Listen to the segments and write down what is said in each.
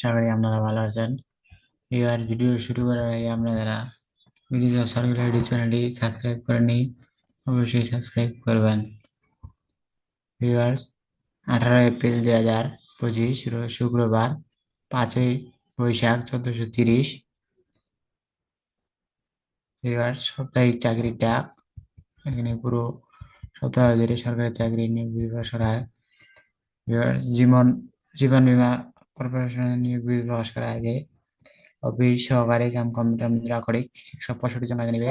আশা করি আপনারা ভালো আছেন। এবার ভিডিও শুরু করার আগে আপনারা ভিডিও সরকারি আইডি চ্যানেলটি সাবস্ক্রাইব করে নিই অবশ্যই সাবস্ক্রাইব করবেন। ভিউয়ার্স আঠারো এপ্রিল দুই হাজার পঁচিশ শুক্রবার, পাঁচই বৈশাখ চোদ্দশো তিরিশ। ভিউয়ার্স সাপ্তাহিক চাকরির ডাক এখানে পুরো সপ্তাহ জুড়ে সরকারি চাকরি নিয়োগ বিভাগ সরায় জীবন জীবন বীমা কর্পোরেশনের নিয়োগ বিভাগ করা হয় অফিস সহকারী কাম কম্পিউটার মুদ্রা করিক। একশো পঁয়ষট্টি জন আগে নেবে।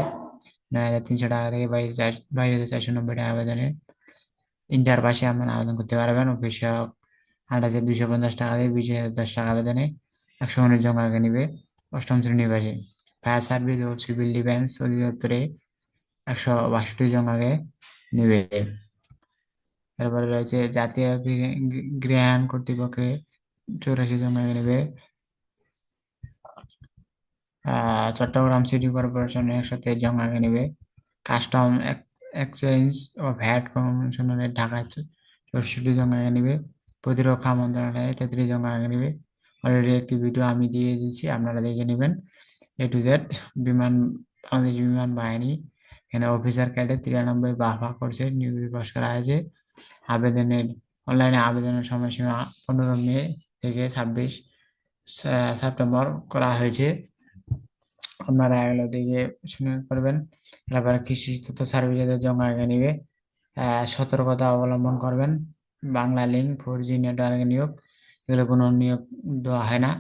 নয় হাজার তিনশো টাকা থেকে বাইশ বাইশ হাজার চারশো নব্বই টাকা আবেদনে ইন্টার পাশে আপনারা আবেদন করতে পারবেন। অফিস সহক আট হাজার দুশো পঞ্চাশ টাকা থেকে বিশ হাজার দশ টাকা আবেদনে একশো উনিশ জন আগে নেবে। অষ্টম শ্রেণি পাশে ফায়ার সার্ভিস ও সিভিল ডিফেন্স অধিদপ্তরে একশো বাষট্টি জন আগে নেবে। তারপরে রয়েছে জাতীয় গৃহায়ণ কর্তৃপক্ষে চৌরাশি জন আগে নেবে চট্টগ্রাম সিটি কর্পোরেশন তেইশ জন আগে নেবে। কাস্টম এক্সচেঞ্জ ও ভ্যাট কমিশনারের ঢাকা চৌষট্টি জন আগে নেবে। প্রতিরক্ষা মন্ত্রণালয়ে তেত্রিশ জন আগে নেবে। অলরেডি একটি ভিডিও আমি দিয়ে দিচ্ছি আপনারা দেখে নেবেন। এ টু জেড বিমান, বাংলাদেশ বিমান বাহিনী, এখানে অফিসার ক্যাডে তিরানব্বই বাফা করছে, নিয়োগ দিবস করা হয়েছে। আবেদনের, অনলাইনে আবেদনের সময়সীমা পনেরো মে থেকে ছাব্বিশ সেপ্টেম্বর করা হয়েছে। আপনারা এগুলো দিকে শুনে করবেন। তারপরে কৃষি তথ্য সার্ভিসের জমা আগে নিবে। সতর্কতা অবলম্বন করবেন। Banglalink, four G network নিয়োগ, এগুলো কোনো নিয়োগ দেওয়া হয় না।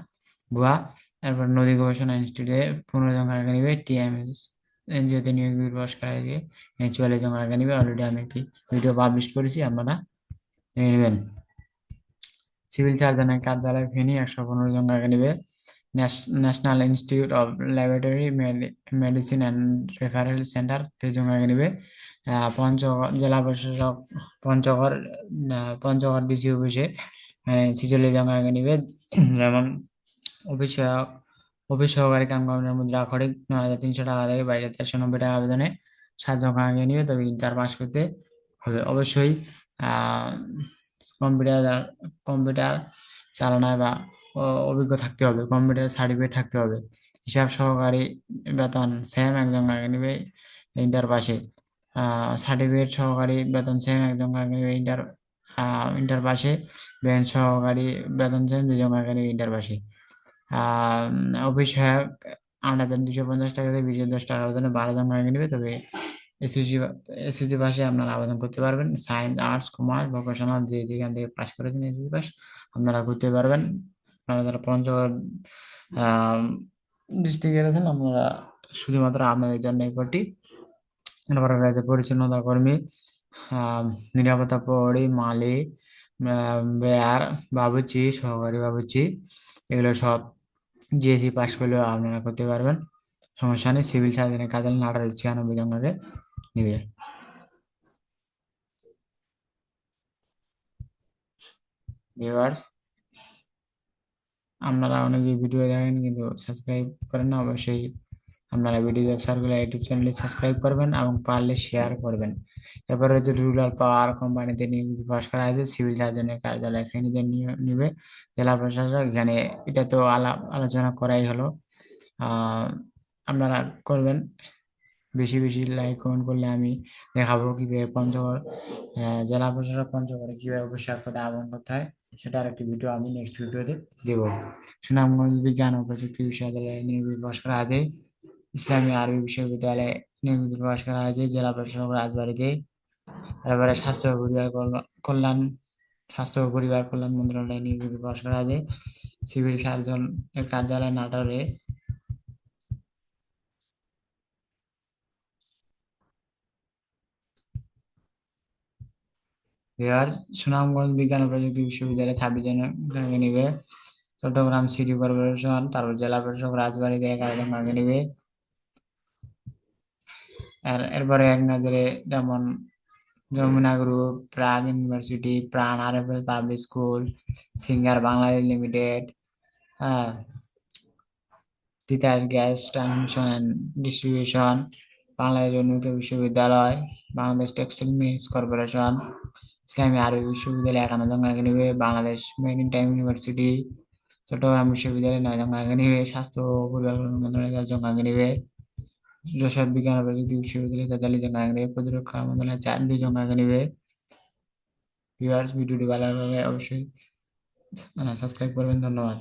ভুয়া। তারপর নদী গবেষণা ইনস্টিটিউটে পনেরো জন আগে নিবে। টিএমএস, এনজিওতে নিয়োগ দিবস করা হয়েছে চুয়াল্লিশ জন আগে নিবে। অলরেডি আমি একটি ভিডিও পাবলিশ করেছি, আপনারা নেবেন। সিভিল সার্জনের কার্যালয় ফেনী একশো পনেরো জন আগে নিবে। National institute of laboratory medicine and referral centre Tejgaon নিবে। পঞ্চগড় জেলা প্রশাসক পঞ্চগড় পঞ্চগড় ডিসি অফিসে ছিচল্লিশ জন আগে নিবে। যেমন অফিস অফিস সহকারী কাম কর্মের মুদ্রা খড়িক নয় হাজার তিনশো টাকা থেকে বাইরে চারশো নব্বই টাকা আবেদনে সাত জন আগে নিবে, তবে ইন্টার পাস করতে হবে অবশ্যই। কম্পিউটার কম্পিউটার চালানায় বা অভিজ্ঞ থাকতে হবে, কম্পিউটার সার্টিফিকেট থাকতে হবে। হিসাব সহকারী বেতন সেম একজন আগে নেবে? ইন্টার পাশে। সার্টিফিকেট সহকারী বেতন সেম একজন আগে নেবে? ইন্টার ইন্টার পাশে। ব্যাংক সহকারী বেতন সেম দুজন আগে নেবে? ইন্টার পাশে। অফিস সহায়ক আট হাজার দুশো পঞ্চাশ টাকা থেকে বিশ দশ টাকা আবেদনে বারো জন আগে নেবে? তবে এসএসসি এসএসসি পাশে আপনারা আবেদন করতে পারবেন। সায়েন্স আর্টস কমার্স ভোকেশনাল যে যেখান থেকে পাশ করেছেন এসএসসি পাস আপনারা করতে পারবেন। আপনারা যারা পঞ্চগড় ডিস্ট্রিক্টের আছেন আপনারা শুধুমাত্র আপনাদের জন্য এই কোটি তারপরে রয়েছে পরিচ্ছন্নতা কর্মী নিরাপত্তা প্রহরী মালি বেয়ার বাবুচি সহকারী বাবুচি এগুলো সব জিএসি পাস করলেও আপনারা করতে পারবেন। সমস্যা নেই। সিভিল সার্জনের কাজে আঠারো ছিয়ানব্বই জনকে নিবে। ভিউয়ার্স আপনারা অনেকে ভিডিও দেখেন কিন্তু সাবস্ক্রাইব করেন না, অবশ্যই আপনারা ভিডিও সার্কুলার ইউটিউব চ্যানেলে সাবস্ক্রাইব করবেন এবং পারলে শেয়ার করবেন। এরপরে হচ্ছে রুরাল পাওয়ার কোম্পানিতে নিয়োগ করা হয়েছে সিভিল সার্জনের কার্যালয় ফেনীতে নিবে। জেলা প্রশাসক এখানে এটা তো আলাপ আলোচনা করাই হলো। আপনারা করবেন। বেশি বেশি লাইক কমেন্ট করলে আমি দেখাবো কীভাবে পঞ্চগড় জেলা প্রশাসক পঞ্চগড়ে কীভাবে অবশ্যই আবেদন করতে হয় সেটার একটি ভিডিও আমি নেক্সট ভিডিওতে দেব। সুনামগঞ্জ বিজ্ঞান ও প্রযুক্তি বিশ্ববিদ্যালয়ে নিয়োগ দিবস করা আছে ইসলামী আরবি বিশ্ববিদ্যালয়ে নিয়োগ দিবস করা হয়েছে জেলা প্রশাসক রাজবাড়িতে তারপরে স্বাস্থ্য পরিবার কল্যাণ, স্বাস্থ্য ও পরিবার কল্যাণ মন্ত্রণালয়ে নিয়োগ দিবস করা হয়েছে সিভিল সার্জন এর কার্যালয় নাটোরে সুনামগঞ্জ বিজ্ঞান ও প্রযুক্তি বিশ্ববিদ্যালয়ে, ছাব্বিশ জন নিবে। চট্টগ্রাম সিটি কর্পোরেশন, তারপর জেলা প্রশাসক, রাজবাড়িতে জন আগে নিবে। আর এরপরে এক নজরে যেমন যমুনা গ্রুপ, প্রাগ university, Pran RFL public school, Singer Bangladesh limited হ্যাঁ Titas gas, transmission and distribution Bangladesh উন্নত বিশ্ববিদ্যালয়, বাংলাদেশ টেক্সটাইল মিলস কর্পোরেশন, ইসলামী আরবি বিশ্ববিদ্যালয় একান্ন জন আগে Bangladesh maritime university, Chittagong বিশ্ববিদ্যালয় নয় জঙ্গা আগে নিবে স্বাস্থ্য কল্যাণ মন্ত্রণালয় দশ আগে যশোর বিজ্ঞান প্রযুক্তি বিশ্ববিদ্যালয় তেতাল্লিশ জঙ্গা আগে নিবে প্রতিরক্ষা মন্ত্রণালয় চার দুই জঙ্গা আগে নিবে ভিউয়ার্স, ভিডিওটি ভালো লাগলে অবশ্যই সাবস্ক্রাইব করবেন, ধন্যবাদ।